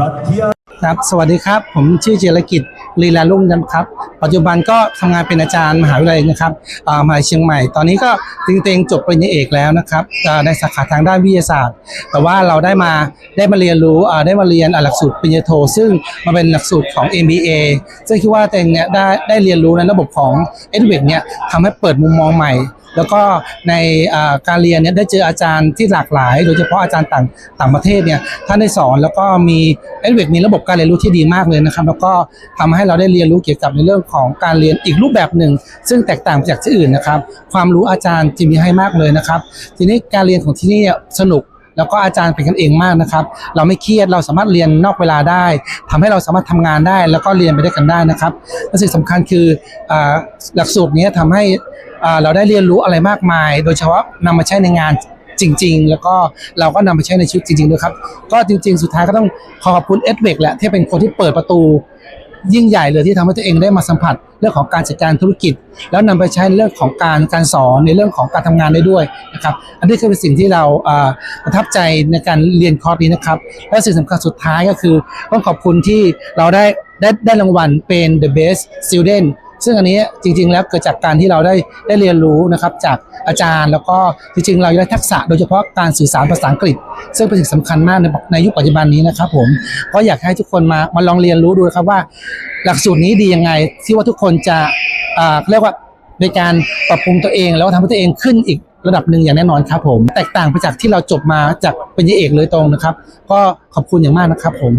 รัฐยา ครับสวัสดีครับ ผมชื่อเจรกิจลีลาลุ่งนะครับ ปัจจุบันก็ทำงานเป็นอาจารย์มหาวิทยาลัยนะครับมหาวิทยาลัยเชียงใหม่ ตอนนี้ก็ติงเตงจบปริญญาเอกแล้วนะครับในสาขาทางด้านวิทยาศาสตร์ แต่ว่าเราได้มาได้มาเรียนรู้ได้มาเรียนหลักสูตรปริญญาโท ซึ่งมันเป็นหลักสูตรของ MBA ซึ่งคิดว่าตัวเองเนี่ยได้ได้เรียนรู้ในระบบของ e d u c เนี่ยทำให้เปิดมุมมองใหม่แล้วก็ในการเรียนเนี่ยได้เจออาจารย์ที่หลากหลาย โดยเฉพาะอาจารย์ต่างต่างประเทศเนี่ยท่านได้สอนแล้วก็มีเอ็ดเวกมีระบบการเรียนรู้ที่ดีมากเลยนะครับ แล้วก็ทำให้เราได้เรียนรู้เกี่ยวกับในเรื่องของการเรียนอีกรูปแบบหนึ่ง ซึ่งแตกต่างจากที่อื่นนะครับ ความรู้อาจารย์จะมีให้มากเลยนะครับ ทีนี้การเรียนของที่นี่สนุกแล้วก็อาจารย์เป็นกันเองมากนะครับ เราไม่เครียด เราสามารถเรียนนอกเวลาได้ทำให้เราสามารถทำงานได้ แล้วก็เรียนไปด้วยกันได้นะครับ และสิ่งสำคัญคือหลักสูตรนี้ทำให้เราได้เรียนรู้อะไรมากมาย โดยเฉพาะนำมาใช้ในงาน จริง ๆ แล้วก็เราก็นำไปใช้ในชีวิตจริงๆด้วยครับ ก็จริง ๆ สุดท้ายก็ต้องขอขอบคุณเอ็ดเวกแหละที่เป็นคนที่เปิดประตู ยิ่งใหญ่เลยที่ทำให้ตัวเองได้มาสัมผัสเรื่องของการจัดการธุรกิจ แล้วนำไปใช้ในเรื่องของการการสอนในเรื่องของการทำงานได้ด้วยนะครับ อันนี้คือเป็นสิ่งที่เราอ่าประทับใจในการเรียนคอร์สนี้นะครับ และสิ่งสำคัญสุดท้ายก็คือต้องขอบคุณที่เราได้ได้ได้รางวัลเป็น the best student ซึ่งอันนี้จริง ๆ แล้วเกิดจากการที่เราได้ได้เรียนรู้นะครับจากอาจารย์แล้วก็จริง ๆ เราได้ทักษะโดยเฉพาะการสื่อสารภาษาอังกฤษ ซึ่งเป็นสิ่งสำคัญมากในในยุคปัจจุบันนี้นะครับผมก็อยากให้ทุกคนมามาลองเรียนรู้ดูนะครับว่า หลักสูตรนี้ดียังไงที่ว่าทุกคนจะอ่าเรียกว่าในการปรับปรุงตัวเองแล้วก็ทำให้ตัวเองขึ้นอีกระดับหนึ่งอย่างแน่นอนครับผม แตกต่างไปจากที่เราจบมาจากปริญญาเอกเลยตรงนะครับ ก็ขอบคุณอย่างมากนะครับผม